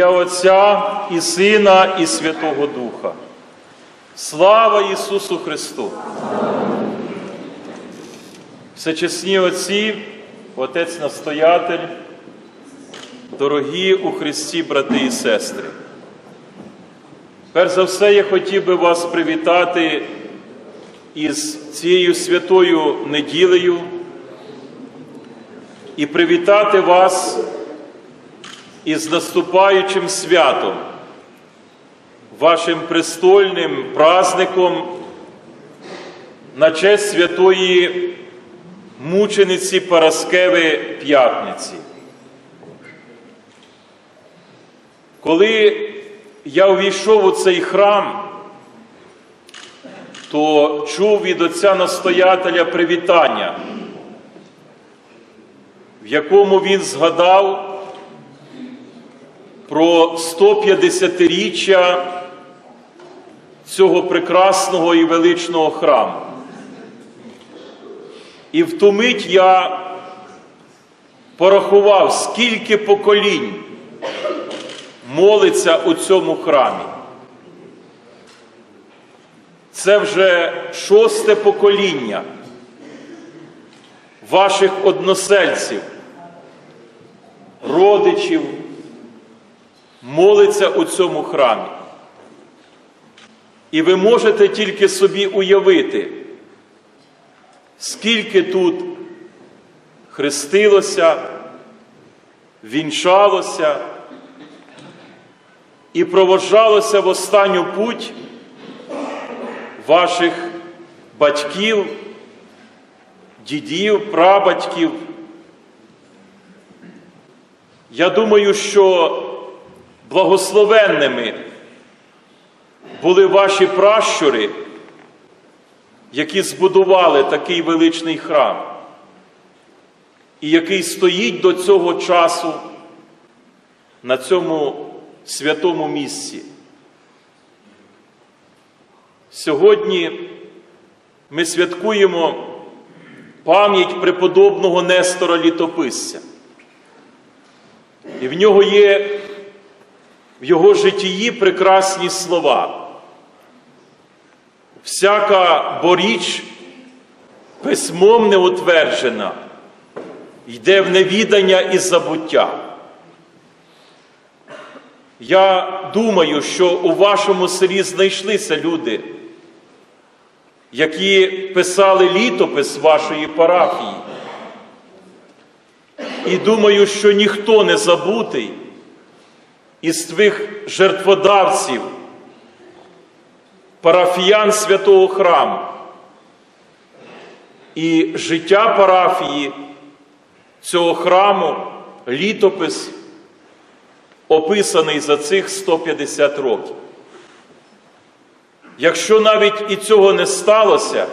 Ім'я Отця і Сина, і Святого Духа. Слава Ісусу Христу! Всечесні Отці, Отець Настоятель, дорогі у Христі, брати і сестри. Перш за все, я хотів би вас привітати із цією святою неділею і привітати вас із наступаючим святом, вашим престольним праздником на честь святої мучениці Параскеви П'ятниці. Коли я увійшов у цей храм, то чув від отця настоятеля привітання, в якому він згадав про 150-річчя цього прекрасного і величного храму. І в ту мить я порахував, скільки поколінь молиться у цьому храмі. Це вже шосте покоління ваших односельців, родичів молиться у цьому храмі. І ви можете тільки собі уявити, скільки тут хрестилося, вінчалося і проводжалося в останню путь ваших батьків, дідів, прабатьків. Я думаю, що благословенними були ваші пращури, які збудували такий величний храм, і який стоїть до цього часу на цьому святому місці. Сьогодні ми святкуємо пам'ять преподобного Нестора Літописця. І в нього є в його житті прекрасні слова. Всяка боріч письмом не утверджена, йде в невідання і забуття. Я думаю, що у вашому селі знайшлися люди, які писали літопис вашої парафії. І думаю, що ніхто не забутий із твих жертводавців, парафіян святого храму. І життя парафії цього храму, літопис, описаний за цих 150 років. Якщо навіть і цього не сталося,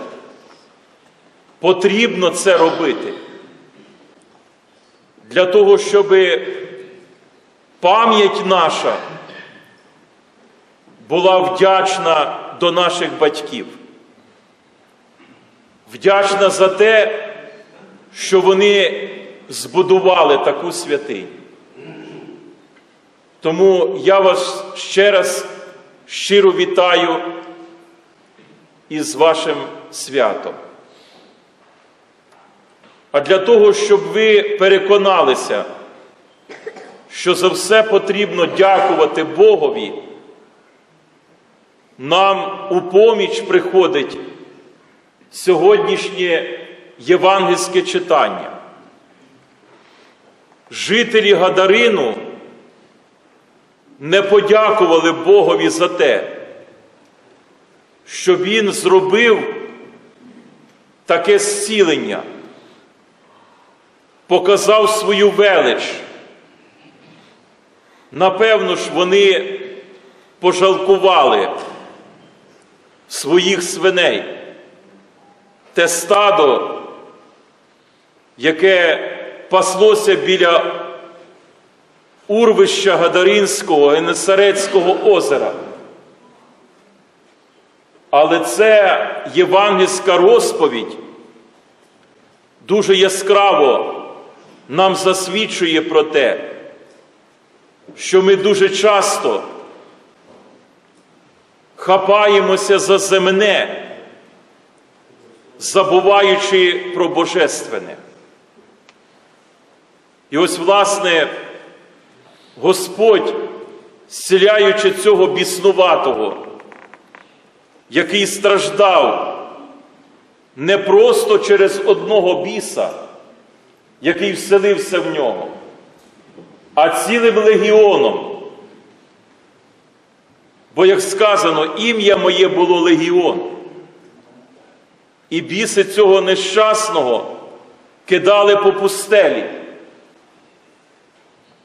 потрібно це робити для того, щоб пам'ять наша була вдячна до наших батьків, вдячна за те, що вони збудували таку святиню. Тому я вас ще раз щиро вітаю із вашим святом. А для того, щоб ви переконалися, що за все потрібно дякувати Богові, нам у поміч приходить сьогоднішнє євангельське читання. Жителі Гадарину не подякували Богові за те, що Він зробив таке зцілення, показав свою велич. Напевно ж, вони пожалкували своїх свиней, те стадо, яке паслося біля урвища Гадаринського і Несарецького озера. Але це євангельська розповідь дуже яскраво нам засвідчує про те, що ми дуже часто хапаємося за земне, забуваючи про божественне. І ось, власне, Господь, зціляючи цього біснуватого, який страждав не просто через одного біса, який вселився в нього, а цілим легіоном. Бо, як сказано, ім'я моє було легіон. І біси цього нещасного кидали по пустелі.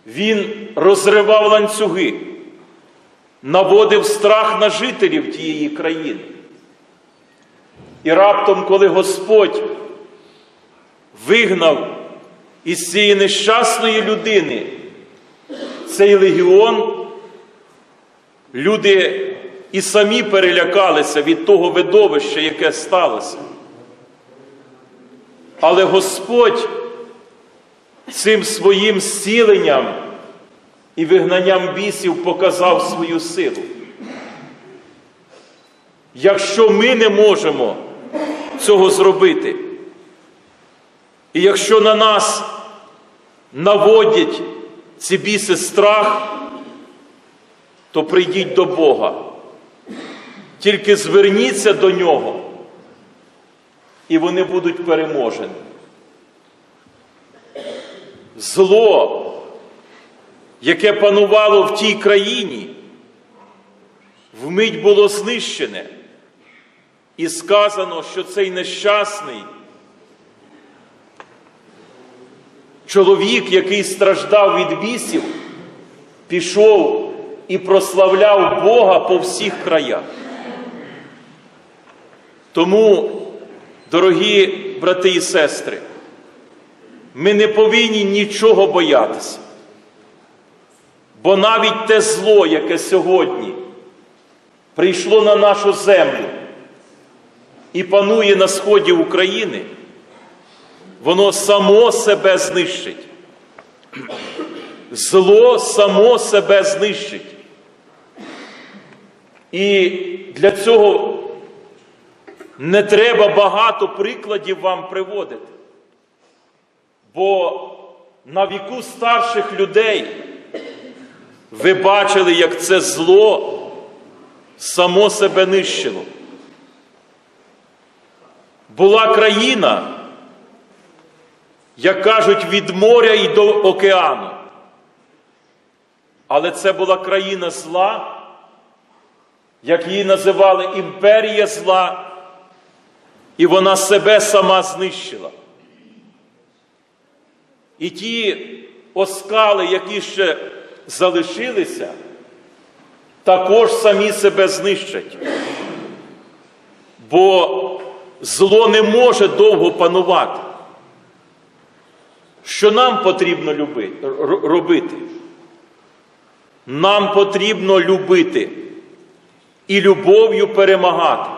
Він розривав ланцюги, наводив страх на жителів тієї країни. І раптом, коли Господь вигнав із цієї нещасної людини цей легіон, люди і самі перелякалися від того видовища, яке сталося. Але Господь цим своїм зціленням і вигнанням бісів показав свою силу. Якщо ми не можемо цього зробити, і якщо на нас наводять ці біси страх, то прийдіть до Бога. Тільки зверніться до Нього, і вони будуть переможені. Зло, яке панувало в тій країні, вмить було знищене. І сказано, що цей нещасний чоловік, який страждав від бісів, пішов і прославляв Бога по всіх краях. Тому, дорогі брати і сестри, ми не повинні нічого боятися. Бо навіть те зло, яке сьогодні прийшло на нашу землю і панує на сході України, воно само себе знищить. Зло само себе знищить. І для цього не треба багато прикладів вам приводити. Бо на віку старших людей ви бачили, як це зло само себе нищило. Була країна, як кажуть, від моря і до океану. Але це була країна зла, як її називали імперія зла, і вона себе сама знищила. І ті оскали, які ще залишилися, також самі себе знищать. Бо зло не може довго панувати. Що нам потрібно любити, робити? Нам потрібно любити і любов'ю перемагати.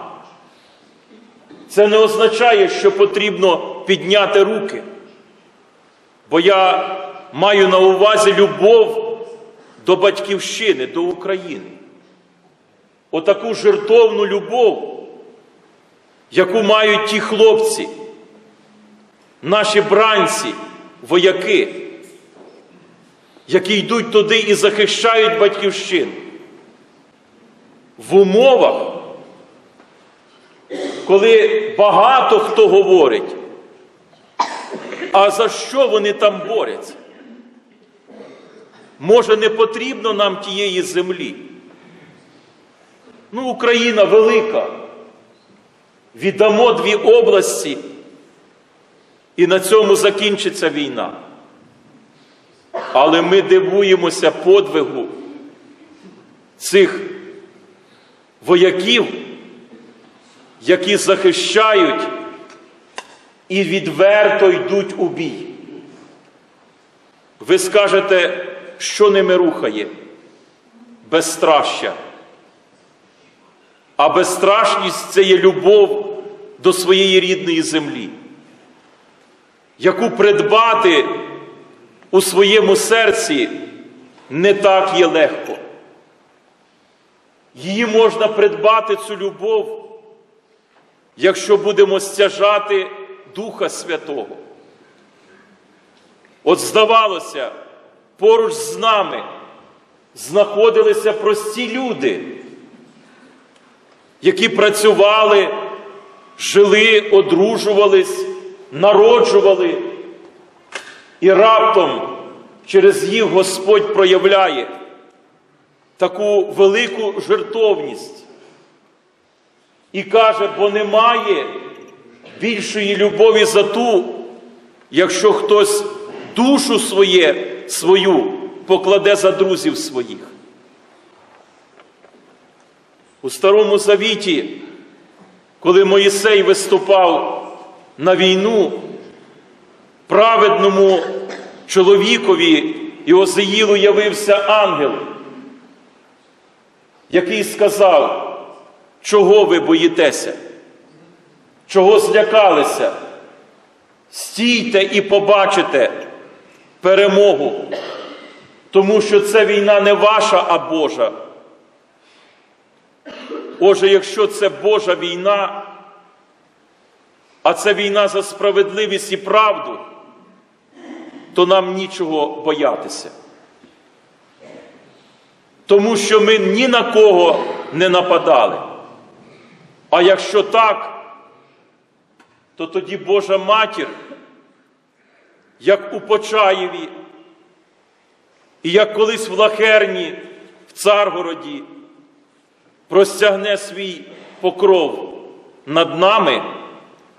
Це не означає, що потрібно підняти руки. Бо я маю на увазі любов до батьківщини, до України. Отаку жертовну любов, яку мають ті хлопці, наші бранці, вояки, які йдуть туди і захищають батьківщину. В умовах, коли багато хто говорить, а за що вони там борються? Може, не потрібно нам тієї землі? Ну, Україна велика. Віддамо дві області, і на цьому закінчиться війна. Але ми дивуємося подвигу цих вояків, які захищають і відверто йдуть у бій. Ви скажете, що ними рухає? Безстраща. А безстрашність це є любов до своєї рідної землі, яку придбати у своєму серці не так є легко. Її можна придбати, цю любов, якщо будемо стяжати Духа Святого. От здавалося, поруч з нами знаходилися прості люди, які працювали, жили, одружувались, народжували, і раптом через їх Господь проявляє таку велику жертовність і каже, бо немає більшої любові за ту, якщо хтось душу своє, свою покладе за друзів своїх. У Старому Завіті, коли Моїсей виступав на війну, праведному чоловікові Іозеїлу явився ангел, який сказав, чого ви боїтеся, чого злякалися, стійте і побачите перемогу, тому що це війна не ваша, а Божа. Отже, якщо це Божа війна, а це війна за справедливість і правду, то нам нічого боятися. Тому що ми ні на кого не нападали. А якщо так, то тоді Божа матір, як у Почаєві, і як колись в Лахерні, в Царгороді, простягне свій покров над нами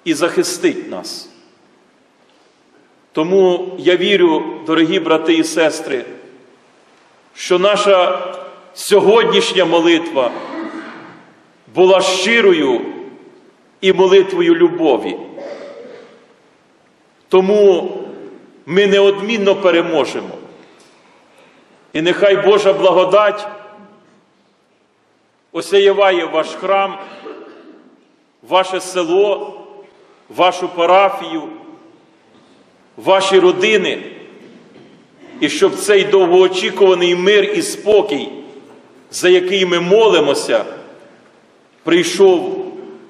і захистить нас. Тому я вірю, дорогі брати і сестри, що наша сьогоднішня молитва була щирою і молитвою любові. Тому ми неодмінно переможемо. І нехай Божа благодать осяяває ваш храм, ваше село, вашу парафію, ваші родини, і щоб цей довгоочікуваний мир і спокій, за який ми молимося, прийшов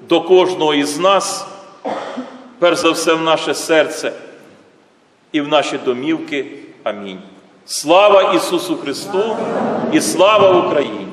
до кожного із нас, перш за все в наше серце і в наші домівки. Амінь. Слава Ісусу Христу і слава Україні!